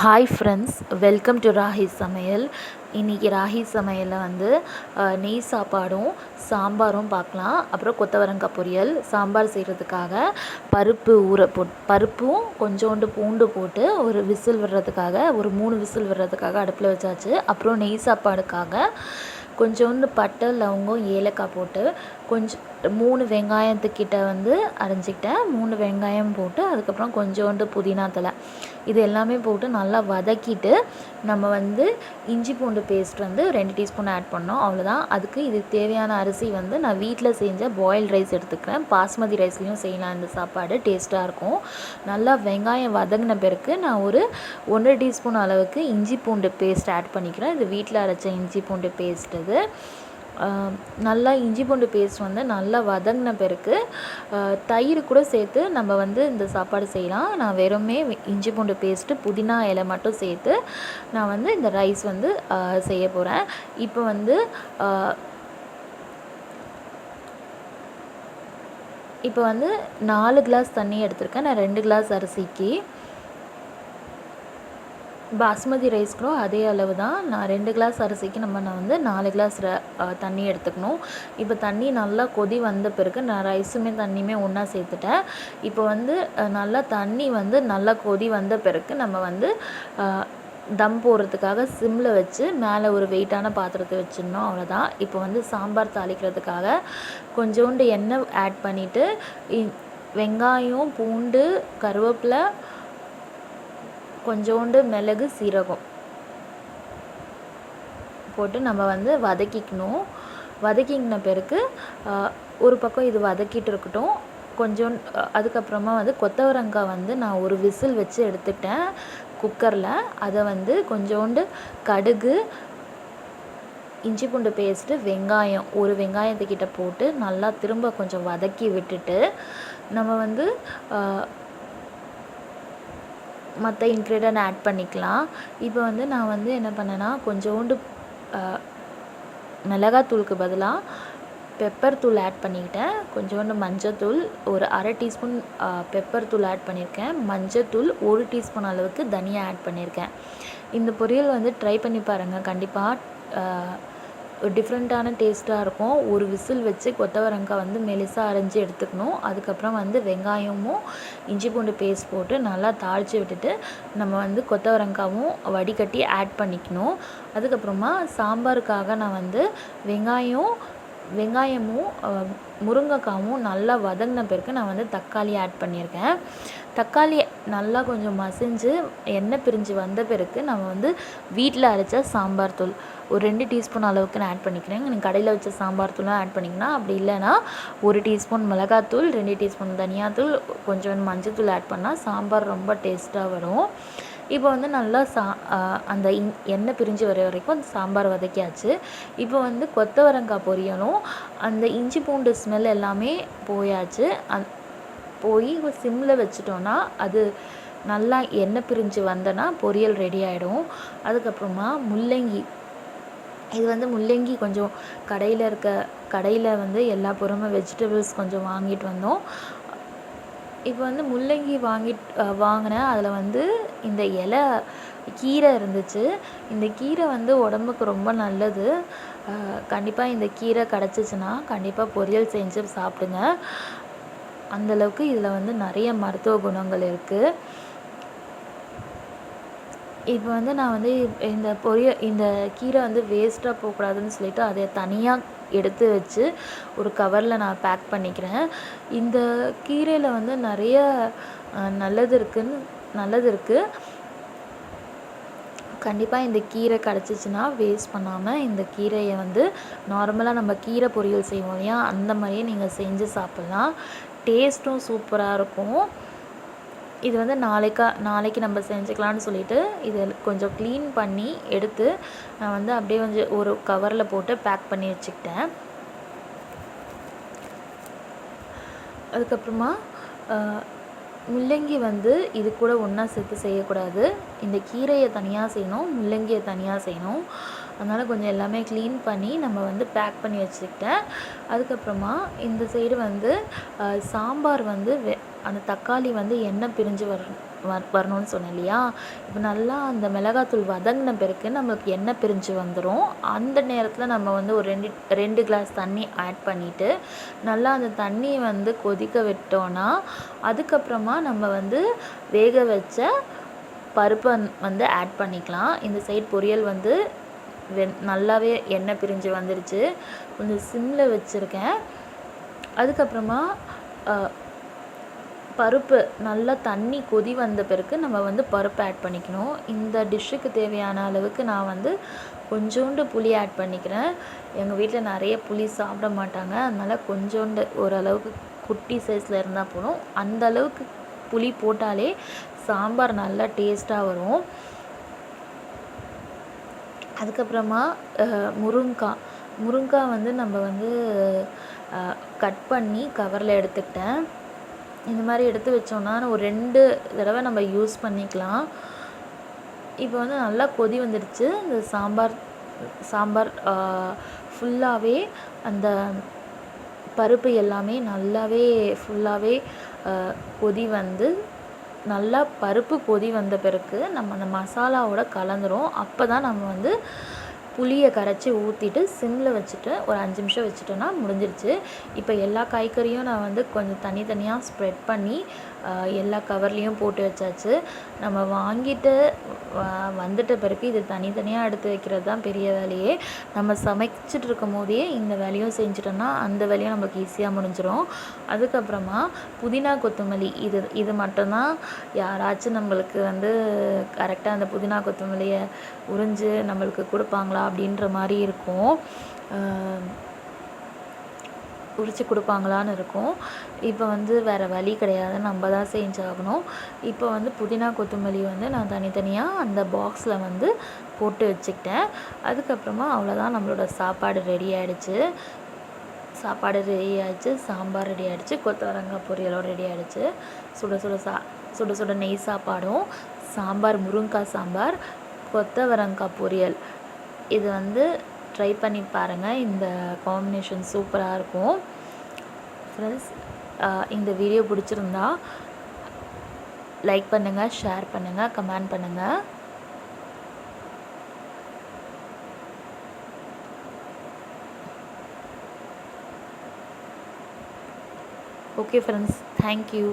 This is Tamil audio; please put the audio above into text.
Hi friends welcome to ragi சமையல் இன்றைக்கி ராகி சமையலில் வந்து நெய் சாப்பாடும் சாம்பாரும் பார்க்கலாம் அப்புறம் கொத்தவரங்காய் பொரியல் சாம்பார் செய்கிறதுக்காக பருப்பு ஊற போட் பருப்பும் கொஞ்சோண்டு பூண்டு போட்டு ஒரு விசில் விடுறதுக்காக ஒரு மூணு விசில் விடுறதுக்காக அடுப்பில் வச்சாச்சு. அப்புறம் நெய் சாப்பாடுக்காக கொஞ்சோண்டு பட்டை லவங்கம் ஏலக்காய் போட்டு கொஞ்சம் மூணு வெங்காயத்துக்கிட்ட வந்து அரைஞ்சிக்கிட்டேன். மூணு வெங்காயம் போட்டு அதுக்கப்புறம் கொஞ்சோண்டு புதினா தழை. இது எல்லாமே போட்டு நல்லா வதக்கிட்டு நம்ம வந்து இஞ்சி பூண்டு பேஸ்ட் வந்து ரெண்டு டீஸ்பூன் ஆட் பண்ணோம். அவ்வளோதான் அதுக்கு இதுக்கு தேவையான அரிசி வந்து நான் வீட்டில் செஞ்ச பாயில் ரைஸ் எடுத்துக்கிறேன். பாஸ்மதி ரைஸ்லேயும் செய்யலாம். இந்த சாப்பாடு டேஸ்ட்டாக இருக்கும். நல்லா வெங்காயம் வதங்கின பிறகு நான் ஒரு ஒன்றரை டீஸ்பூன் அளவுக்கு இஞ்சி பூண்டு பேஸ்ட் ஆட் பண்ணிக்கிறேன். இது வீட்டில் அரைச்ச இஞ்சி பூண்டு பேஸ்ட் இது. நல்லா இஞ்சி பூண்டு பேஸ்ட் வந்து நல்லா வதங்கின பிறகு தயிர் கூட சேர்த்து நம்ம வந்து இந்த சாப்பாடு செய்யலாம். நான் வெறுமே இஞ்சி பூண்டு பேஸ்ட்டு புதினா இலை மட்டும் சேர்த்து நான் வந்து இந்த ரைஸ் வந்து செய்ய போகிறேன் இப்போ வந்து இப்போ வந்து நாலு கிளாஸ் தண்ணி எடுத்திருக்கேன். நான் ரெண்டு கிளாஸ் அரிசிக்கு. பாஸ்மதி ரைஸ்க்கும் அதே அளவு தான் நான் ரெண்டு கிளாஸ் அரிசிக்கு நம்ம நான் வந்து நாலு கிளாஸ் ர- தண்ணி எடுத்துக்கணும். இப்போ தண்ணி நல்லா கொதி வந்த பிறகு நான் ரைஸுமே தண்ணியுமே ஒன்றா சேர்த்துட்டேன். இப்போ வந்து நல்லா தண்ணி வந்து நல்லா கொதி வந்த பிறகு நம்ம வந்து தம் போடுறதுக்காக சிம்மில் வச்சு மேலே ஒரு வெயிட்டான பாத்திரத்தை வச்சிடணும். அவ்வளோதான் இப்போ வந்து சாம்பார் தாளிக்கிறதுக்காக கொஞ்சோண்டு எண்ணெய் ஆட் பண்ணிவிட்டு வெங்காயம் பூண்டு கருவேப்பிலை கொஞ்சோண்டு மிளகு சீரகம் போட்டு நம்ம வந்து வதக்கிக்கணும். வதக்கிங்கின பிறகு ஒரு பக்கம் இது வதக்கிட்டு இருக்கட்டும். கொஞ்சம் அதுக்கப்புறமா வந்து கொத்தவரங்காய் வந்து நான் ஒரு விசில் வச்சு எடுத்துட்டேன் குக்கரில். அதை வந்து கொஞ்சோண்டு கடுகு இஞ்சி பூண்டு பேஸ்ட்டு வெங்காயம் ஒரு வெங்காயத்துக்கிட்ட போட்டு நல்லா திரும்ப கொஞ்சம் வதக்கி விட்டுட்டு நம்ம வந்து மற்ற இன்க்ரீடியன்ட் ஆட் பண்ணிக்கலாம். இப்போ வந்து நான் வந்து என்ன பண்ணேன்னா கொஞ்சோண்டு மிளகாத்தூளுக்கு பதிலாக பெப்பர் தூள் ஆட் பண்ணிக்கிட்டேன். கொஞ்சோண்டு மஞ்சத்தூள் ஒரு அரை டீஸ்பூன் பெப்பர் தூள் ஆட் பண்ணியிருக்கேன். மஞ்சத்தூள் ஒரு டீஸ்பூன் அளவுக்கு தனியாக ஆட் பண்ணியிருக்கேன். இந்த பொரியல் வந்து ட்ரை பண்ணி பாருங்கள் கண்டிப்பாக டிஃப்ரெண்ட்டான டேஸ்ட்டாக இருக்கும். ஒரு விசில் வச்சு கொத்தவரங்காய் வந்து மெலிசாக அரைஞ்சி எடுத்துக்கணும். அதுக்கப்புறம் வந்து வெங்காயமும் இஞ்சி பூண்டு பேஸ்ட் போட்டு நல்லா தாளித்து விட்டுட்டு நம்ம வந்து கொத்தவரங்காவும் வடிகட்டி ஆட் பண்ணிக்கணும். அதுக்கப்புறமா சாம்பாருக்காக நான் வந்து வெங்காயம் வெங்காயமும் முருங்கைக்காவும் நல்லா வதங்கின பிறகு நான் வந்து தக்காளி ஆட் பண்ணியிருக்கேன். தக்காளி நல்லா கொஞ்சம் மசிஞ்சு எண்ணெய் பிரிஞ்சு வந்த பிறகு நம்ம வந்து வீட்டில் அரைச்ச சாம்பார் தூள் ஒரு ரெண்டு டீஸ்பூன் அளவுக்கு நான் ஆட் பண்ணிக்கிறேன். நீங்கள் கடையில் வச்ச சாம்பார் தூளும் ஆட் பண்ணிக்கலாம் அப்படி இல்லைன்னா ஒரு டீஸ்பூன் மிளகாத்தூள் ரெண்டு டீஸ்பூன் தனியாத்தூள் கொஞ்சம் மஞ்சத்தூள் ஆட் பண்ணால் சாம்பார் ரொம்ப டேஸ்ட்டாக வரும். இப்போ வந்து நல்லா சா அந்த எண்ணெய் பிரிஞ்சு வர வரைக்கும் அந்த சாம்பார் வதக்கியாச்சு. இப்போ வந்து கொத்தவரங்காய் பொரியலும் அந்த இஞ்சி பூண்டு ஸ்மெல் எல்லாமே போயாச்சு. அந் போய் சிம்மில் வச்சுட்டோன்னா அது நல்லா எண்ணெய் பிரிஞ்சு வந்தனா பொரியல் ரெடி ஆகிடும் அதுக்கப்புறமா முள்ளங்கி. இது வந்து முள்ளங்கி கொஞ்சம் கடையில் இருக்க கடையில் வந்து எல்லா பொருளும் வெஜிடபிள்ஸ் கொஞ்சம் வாங்கிட்டு வந்தோம். இப்போ வந்து முள்ளங்கி வாங்கிட்டு வாங்கினேன். அதில் வந்து இந்த இலை கீரை இருந்துச்சு. இந்த கீரை வந்து உடம்புக்கு ரொம்ப நல்லது. கண்டிப்பாக இந்த கீரை கிடச்சிச்சின்னா கண்டிப்பாக பொரியல் செஞ்சு சாப்பிடுங்க. அந்தளவுக்கு இதில் வந்து நிறைய மருத்துவ குணங்கள் இருக்குது இப்போ வந்து நான் வந்து இந்த பொரிய இந்த கீரை வந்து வேஸ்ட்டாக போகக்கூடாதுன்னு சொல்லிட்டு அதை தனியாக எடுத்து வச்சு ஒரு கவரில் நான் பேக் பண்ணிக்கிறேன். இந்த கீரையில் வந்து நிறைய நல்லது இருக்குன்னு நல்லது இருக்குது கண்டிப்பாக இந்த கீரை கிடச்சிச்சின்னா வேஸ்ட் பண்ணாமல் இந்த கீரையை வந்து நார்மலாக நம்ம கீரை பொரியல் செய்வோம் இல்லையா? அந்த மாதிரியே நீங்கள் செஞ்சு சாப்பிட்லாம். டேஸ்ட்டும் சூப்பராக இருக்கும். இது வந்து நாளைக்கா நாளைக்கு நம்ம செஞ்சுக்கலாம்னு சொல்லிட்டு இது கொஞ்சம் க்ளீன் பண்ணி எடுத்து நான் வந்து அப்படியே கொஞ்சம் ஒரு கவரில் போட்டு பேக் பண்ணி வச்சுக்கிட்டேன். அதுக்கப்புறமா முள்ளங்கி வந்து இது கூட ஒன்றா சேர்த்து செய்யக்கூடாது. இந்த கீரையை தனியாக செய்யணும் முள்ளங்கியை தனியாக செய்யணும். அதனால் கொஞ்சம் எல்லாமே க்ளீன் பண்ணி நம்ம வந்து பேக் பண்ணி வச்சுக்கிட்டேன். அதுக்கப்புறமா இந்த சைடு வந்து சாம்பார் வந்து வெ அந்த தக்காளி வந்து எண்ணெய் பிரிஞ்சு வரணும் வ வரணும்னு சொன்னேன் இல்லையா? இப்போ நல்லா அந்த மிளகாத்தூள் வதங்கின பிறகு நம்மளுக்கு எண்ணெய் பிரிஞ்சு வந்துடும் அந்த நேரத்தில் நம்ம வந்து ஒரு ரெண்டு ரெண்டு கிளாஸ் தண்ணி ஆட் பண்ணிவிட்டு நல்லா அந்த தண்ணியை வந்து கொதிக்க விட்டோன்னா அதுக்கப்புறமா நம்ம வந்து வேக வச்ச பருப்பை வந்து ஆட் பண்ணிக்கலாம். இந்த சைட் பொரியல் வந்து வெந் நல்லாவே எண்ணெய் பிரிஞ்சு வந்துருச்சு. கொஞ்சம் சிம்மில் வச்சுருக்கேன். அதுக்கப்புறமா பருப்பு நல்லா தண்ணி கொதி வந்த பிறகு நம்ம வந்து பருப்பு ஆட் பண்ணிக்கணும். இந்த டிஷ்ஷுக்கு தேவையான அளவுக்கு நான் வந்து கொஞ்சோண்டு புளி ஆட் பண்ணிக்கிறேன். எங்கள் வீட்டில் நிறைய புளி சாப்பிட மாட்டாங்க. அதனால் கொஞ்சோண்டு ஓரளவுக்கு குட்டி சைஸில் இருந்தால் போதும். அந்த அளவுக்கு புளி போட்டாலே சாம்பார் நல்லா டேஸ்ட்டாக வரும். அதுக்கப்புறமா முருங்காய் முருங்காய் வந்து நம்ம வந்து கட் பண்ணி கவரில் எடுத்துக்கிட்டேன். இந்த மாதிரி எடுத்து வச்சோன்னா ஒரு ரெண்டு தடவை நம்ம யூஸ் பண்ணிக்கலாம். இப்போ வந்து நல்லா கொதி வந்துடுச்சு. இந்த சாம்பார் சாம்பார் ஃபுல்லாகவே அந்த பருப்பு எல்லாமே நல்லாவே ஃபுல்லாகவே கொதி வந்து நல்லா பருப்பு கொதி வந்த பிறகு நம்ம அந்த மசாலாவோட கலந்துரும். அப்போ தான் நம்ம வந்து புளியை கரைச்சி ஊற்றிட்டு சிம்மில் வச்சுட்டு ஒரு அஞ்சு நிமிஷம் வச்சுட்டோன்னா முடிஞ்சிருச்சு. இப்போ எல்லா காய்கறியும் நான் வந்து கொஞ்சம் தனித்தனியாக ஸ்ப்ரெட் பண்ணி எல்லா கவர்லேயும் போட்டு வச்சாச்சு. நம்ம வாங்கிட்டு வந்துட்ட பிறகு இது தனித்தனியாக எடுத்து வைக்கிறது தான் பெரிய வேலையே. நம்ம சமைச்சிட்டு இருக்கும் போதே இந்த வேலையும் செஞ்சிட்டோம்னா அந்த வேலையும் நமக்கு ஈஸியாக முடிஞ்சிடும் அதுக்கப்புறமா புதினா கொத்தமல்லி. இது இது மட்டும்தான் யாராச்சும் நம்மளுக்கு வந்து கரெக்டாக அந்த புதினா கொத்தமல்லியை உறிஞ்சு நம்மளுக்கு கொடுப்பாங்களா அப்படின்ற மாதிரி இருக்கும். உரித்து கொடுப்பாங்களான்னு இருக்கும். இப்போ வந்து வேறு வழி கிடையாது நம்ம தான் செஞ்சாகணும். இப்போ வந்து புதினா கொத்தமல்லி வந்து நான் தனித்தனியாக அந்த பாக்ஸில் வந்து போட்டு வச்சுக்கிட்டேன். அதுக்கப்புறமா அவ்வளோதான் நம்மளோட சாப்பாடு ரெடி ஆகிடுச்சு சாப்பாடு ரெடி ஆகிடுச்சு சாம்பார் ரெடி ஆகிடுச்சு கொத்தவரங்காய் பொரியலும் ரெடி ஆகிடுச்சு சுட சுட சா சுட சுட நெய் சாப்பாடும் சாம்பார் முருங்கைக்காய் சாம்பார் கொத்தவரங்காய் பொரியல். இது வந்து ட்ரை பண்ணி பாருங்கள் இந்த காம்பினேஷன் சூப்பராக இருக்கும். ஃப்ரெண்ட்ஸ் இந்த வீடியோ பிடிச்சிருந்தா லைக் பண்ணுங்கள் ஷேர் பண்ணுங்கள் கமெண்ட் பண்ணுங்கள் ஓகே ஃப்ரெண்ட்ஸ் தேங்க்யூ